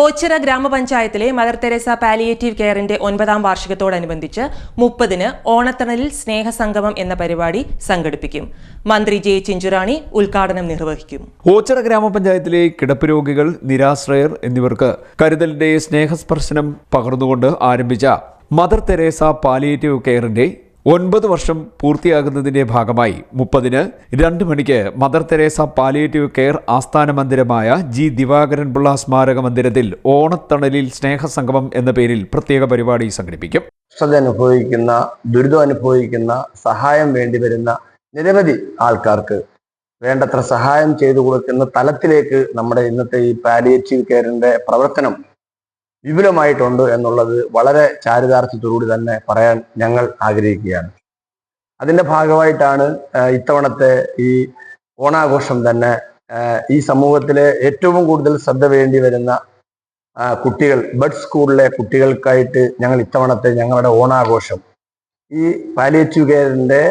ഓച്ചിറ ഗ്രാമപഞ്ചായത്തിലെ mother Teresa palliative കെയറിന്റെ ഒൻപതാം വാർഷികത്തോടനുബന്ധിച്ച് മുപ്പതിന് ഓണത്തണലിൽ സ്നേഹസംഗമം എന്ന പരിപാടി സംഘടിപ്പിക്കും. മന്ത്രി ജെ ചിഞ്ചുറാണി ഉദ്ഘാടനം നിർവഹിക്കും. ഓച്ചിറ ഗ്രാമപഞ്ചായത്തിലെ കിടപ്പ് രോഗികൾ നിരാശ്രയർ എന്നിവർക്ക് കരുതലിന്റെ സ്നേഹസ്പർശനം പകർന്നുകൊണ്ട് ആരംഭിച്ച മദർ തെരേസ പാലിയേറ്റീവ് കെയറിന്റെ ഒൻപത് വർഷം പൂർത്തിയാകുന്നതിന്റെ ഭാഗമായി മുപ്പതിന് രണ്ട് മണിക്ക് മദർ തെരേസ പാലിയേറ്റീവ് കെയർ ആസ്ഥാന മന്ദിരമായ ജി ദിവാകരൻ പിള്ള സ്മാരക മന്ദിരത്തിൽ ഓണത്തണലിൽ സ്നേഹസംഗമം എന്ന പേരിൽ പ്രത്യേക പരിപാടി സംഘടിപ്പിക്കും. അനുഭവിക്കുന്ന ദുരിതം അനുഭവിക്കുന്ന സഹായം വേണ്ടി വരുന്ന നിരവധി ആൾക്കാർക്ക് വേണ്ടത്ര സഹായം ചെയ്തു കൊടുക്കുന്ന തലത്തിലേക്ക് നമ്മുടെ ഇന്നത്തെ ഈ പാലിയേറ്റീവ് കെയറിന്റെ പ്രവർത്തനം വിപുലമായിട്ടുണ്ട് എന്നുള്ളത് വളരെ ചാരിതാർത്ഥ്യത്തോടുകൂടി തന്നെ പറയാൻ ഞങ്ങൾ ആഗ്രഹിക്കുകയാണ്. അതിന്റെ ഭാഗമായിട്ടാണ് ഇത്തവണത്തെ ഈ ഓണാഘോഷം തന്നെ ഈ സമൂഹത്തിലെ ഏറ്റവും കൂടുതൽ ശ്രദ്ധ വേണ്ടി വരുന്ന കുട്ടികൾ ബഡ് സ്കൂളിലെ കുട്ടികൾക്കായിട്ട് ഞങ്ങൾ ഇത്തവണത്തെ ഞങ്ങളുടെ ഓണാഘോഷം. ഈ പാലിയേറ്റീവ് കെയറിന്റെ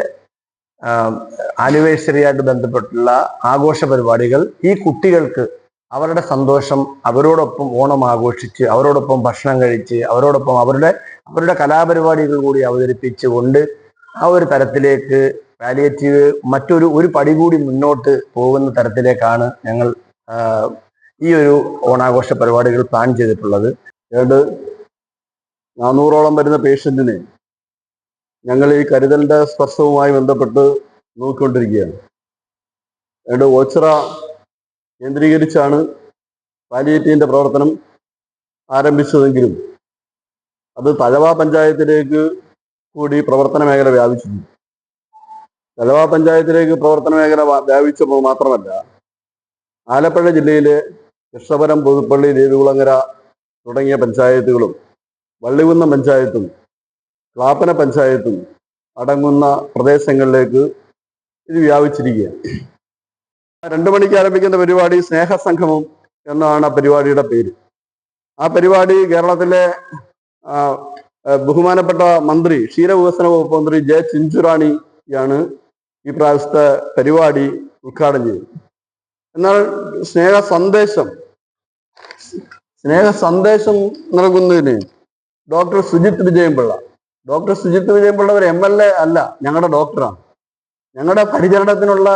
ആനിവേഴ്സറി ആയിട്ട് ബന്ധപ്പെട്ടുള്ള ആഘോഷ പരിപാടികൾ ഈ കുട്ടികൾക്ക് അവരുടെ സന്തോഷം അവരോടൊപ്പം ഓണം ആഘോഷിച്ച് അവരോടൊപ്പം ഭക്ഷണം കഴിച്ച് അവരോടൊപ്പം അവരുടെ അവരുടെ കലാപരിപാടികൾ കൂടി അവതരിപ്പിച്ചുകൊണ്ട് ആ ഒരു തരത്തിലേക്ക് പാലിയേറ്റീവ് മറ്റൊരു ഒരു പടി കൂടി മുന്നോട്ട് പോകുന്ന തരത്തിലേക്കാണ് ഞങ്ങൾ ഈ ഒരു ഓണാഘോഷ പരിപാടികൾ പ്ലാൻ ചെയ്തിട്ടുള്ളത്. ഏതാണ്ട് നാനൂറോളം വരുന്ന പേഷ്യന്റിന് ഞങ്ങൾ ഈ കരുതലിന്റെ സ്പർശവുമായി ബന്ധപ്പെട്ട് നോക്കിക്കൊണ്ടിരിക്കുകയാണ്. ഏതാണ്ട് ഓച്ചിറ കേന്ദ്രീകരിച്ചാണ് പാലിയേറ്റീവിന്റെ പ്രവർത്തനം ആരംഭിച്ചതെങ്കിലും അത് തഴവ പഞ്ചായത്തിലേക്ക് കൂടി പ്രവർത്തന മേഖല വ്യാപിച്ചിരുന്നു. തഴവ പഞ്ചായത്തിലേക്ക് പ്രവർത്തന മേഖല വ്യാപിച്ചപ്പോൾ മാത്രമല്ല ആലപ്പുഴ ജില്ലയിലെ കൃഷ്ണപുരം പുതുപ്പള്ളി ദേവികുളങ്ങര തുടങ്ങിയ പഞ്ചായത്തുകളും വള്ളികുന്നം പഞ്ചായത്തും ക്ലാപ്പന പഞ്ചായത്തും അടങ്ങുന്ന പ്രദേശങ്ങളിലേക്ക് ഇത് വ്യാപിച്ചിരിക്കുകയാണ്. രണ്ടു മണിക്ക് ആരംഭിക്കുന്ന പരിപാടി സ്നേഹസംഗമം എന്നാണ് ആ പരിപാടിയുടെ പേര്. ആ പരിപാടി കേരളത്തിലെ ബഹുമാനപ്പെട്ട മന്ത്രി ക്ഷീരവികസന വകുപ്പ് മന്ത്രി ജെ ചിഞ്ചുറാണിയാണ് ഈ പ്രാവശ്യത്തെ പരിപാടി ഉദ്ഘാടനം ചെയ്തത്. എന്നാൽ സ്നേഹ സന്ദേശം സ്നേഹ സന്ദേശം നൽകുന്നതിന് ഡോക്ടർ സുജിത് വിജയൻപിള്ള ഡോക്ടർ സുജിത്ത് വിജയൻപിള്ള ഒരു എം എൽ എ അല്ല ഞങ്ങളുടെ ഡോക്ടറാണ്. ഞങ്ങളുടെ പരിചരണത്തിനുള്ള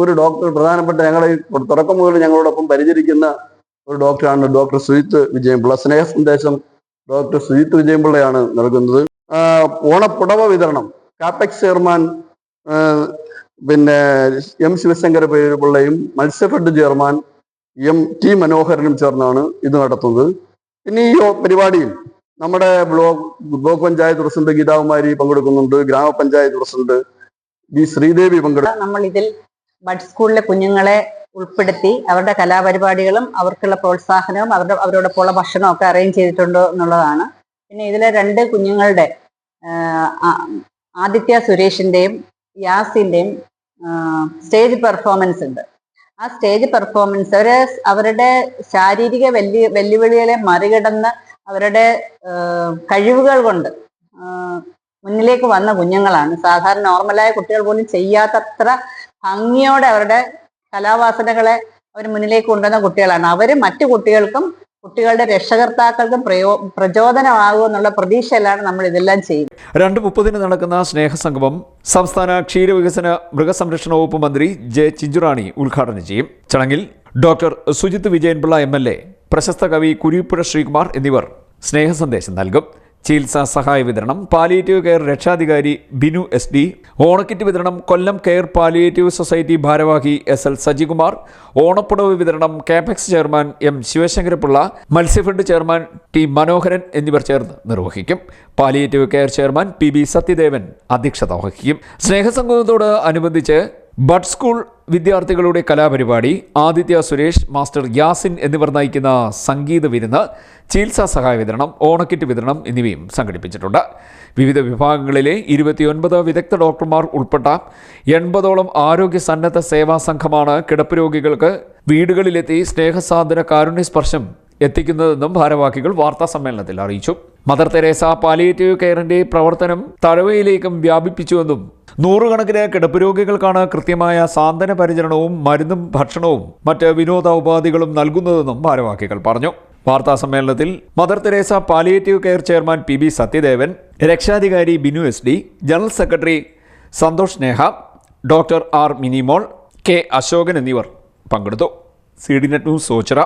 ഒരു ഡോക്ടർ പ്രധാനപ്പെട്ട ഞങ്ങളെ തുടക്കം മുതൽ ഞങ്ങളോടൊപ്പം പരിചരിക്കുന്ന ഒരു ഡോക്ടറാണ് ഡോക്ടർ സുജിത്ത് വിജയൻപിള്ള സ്നേഹ സന്ദേശം ഡോക്ടർ സുജിത്ത് വിജയൻപിള്ളയാണ് നൽകുന്നത്. ഓണപ്പുടവ വിതരണം. കാപ്പക്സ് ചെയർമാൻ പിന്നെ എം ശിവശങ്കര പേരുപിള്ളയും മത്സ്യഫെഡ് ചെയർമാൻ എം ടി മനോഹരനും ചേർന്നാണ് ഇത് നടത്തുന്നത്. പിന്നെ ഈ പരിപാടിയിൽ നമ്മുടെ block block panchayat president Geethakumari പങ്കെടുക്കുന്നുണ്ട്. ഗ്രാമപഞ്ചായത്ത് പ്രസിഡന്റ് ബി ശ്രീദേവി പങ്കെടുക്കും നമ്മൾ ഇതിൽ ബഡ് സ്കൂളിലെ കുഞ്ഞുങ്ങളെ ഉൾപ്പെടുത്തി അവരുടെ കലാപരിപാടികളും അവർക്കുള്ള പ്രോത്സാഹനവും അവരുടെ അവരോടൊപ്പമുള്ള ഭക്ഷണവും ഒക്കെ അറേഞ്ച് ചെയ്തിട്ടുണ്ടോ എന്നുള്ളതാണ്. പിന്നെ ഇതിലെ രണ്ട് കുഞ്ഞുങ്ങളുടെ ആദിത്യ സുരേഷിന്റെയും യാസിന്റെയും സ്റ്റേജ് പെർഫോമൻസ് ഉണ്ട്. ആ സ്റ്റേജ് പെർഫോമൻസ് അവർ അവരുടെ ശാരീരിക വെല്ലു വെല്ലുവിളികളെ മറികടന്ന് അവരുടെ കഴിവുകൾ കൊണ്ട് മുന്നിലേക്ക് വന്ന കുഞ്ഞുങ്ങളാണ്. സാധാരണ നോർമലായ കുട്ടികൾ പോലും ചെയ്യാത്തത്ര ഭംഗിയോടെ അവരുടെ കലാവാസനകളെ അവർ മുന്നിലേക്ക് കൊണ്ടുവന്ന കുട്ടികളാണ്. അവർ മറ്റു കുട്ടികൾക്കും കുട്ടികളുടെ രക്ഷകർത്താക്കൾക്കും പ്രയോ പ്രചോദനമാകും എന്നുള്ള പ്രതീക്ഷയിലാണ് നമ്മൾ ഇതെല്ലാം ചെയ്യുന്നത്. രണ്ട് മുപ്പതിന് നടക്കുന്ന സ്നേഹസംഗമം സംസ്ഥാന ക്ഷീരവികസന മൃഗസംരക്ഷണ വകുപ്പ് മന്ത്രി ജെ ചിഞ്ചുറാണി ഉദ്ഘാടനം ചെയ്യും. ചടങ്ങിൽ doctor Sujith Vijayanpillai M L A പ്രശസ്ത കവി കുരിപ്പുഴ ശ്രീകുമാർ എന്നിവർ സ്നേഹസന്ദേശം നൽകും. ചികിത്സാ സഹായ വിതരണം പാലിയേറ്റീവ് കെയർ രക്ഷാധികാരി ബിനു എസ് ഡി ഓണക്കിറ്റ് വിതരണം കൊല്ലം കെയർ പാലിയേറ്റീവ് സൊസൈറ്റി ഭാരവാഹി എസ് എൽ സജികുമാർ ഓണപ്പുടവ് വിതരണം കാപെക്സ് ചെയർമാൻ എം ശിവശങ്കരപിള്ള മത്സ്യഫണ്ട് ചെയർമാൻ ടി മനോഹരൻ എന്നിവർ ചേർന്ന് നിർവഹിക്കും. Palliative care chairman P B Sathyadevan അധ്യക്ഷത വഹിക്കും. സ്നേഹസംഗമത്തോട് അനുബന്ധിച്ച് ബഡ് സ്കൂൾ വിദ്യാർത്ഥികളുടെ കലാപരിപാടി ആദിത്യ സുരേഷ് മാസ്റ്റർ യാസിൻ എന്നിവർ നയിക്കുന്ന സംഗീത വിരുന്ന് ചികിത്സാ സഹായ വിതരണം ഓണക്കിറ്റ് വിതരണം എന്നിവയും സംഘടിപ്പിച്ചിട്ടുണ്ട്. വിവിധ വിഭാഗങ്ങളിലെ ഇരുപത്തിയൊൻപത് വിദഗ്ധ ഡോക്ടർമാർ ഉൾപ്പെട്ട എൺപതോളം ആരോഗ്യ സന്നദ്ധ സേവാ സംഘമാണ് കിടപ്പ് രോഗികൾക്ക് വീടുകളിലെത്തി സ്നേഹസാന്ദ്ര കാരുണ്യസ്പർശം എത്തിക്കുന്നതെന്നും ഭാരവാഹികൾ വാർത്താ സമ്മേളനത്തിൽ അറിയിച്ചു. മദർ തെരേസ പാലിയേറ്റീവ് കെയറിന്റെ പ്രവർത്തനം തഴവയിലേക്കും വ്യാപിപ്പിച്ചുവെന്നും നൂറുകണക്കിന് കിടപ്പ് രോഗികൾക്കാണ് കൃത്യമായ സാന്ത്വന പരിചരണവും മരുന്നും ഭക്ഷണവും മറ്റ് വിനോദ ഉപാധികളും നൽകുന്നതെന്നും ഭാരവാഹികൾ പറഞ്ഞു. വാർത്താ സമ്മേളനത്തിൽ Mother Teresa palliative care chairman P B Sathyadevan രക്ഷാധികാരി Binu S D general secretary Santhosh Neha doctor R Minimol K Ashokan എന്നിവർ പങ്കെടുത്തു. C D net news സോച്ചിറ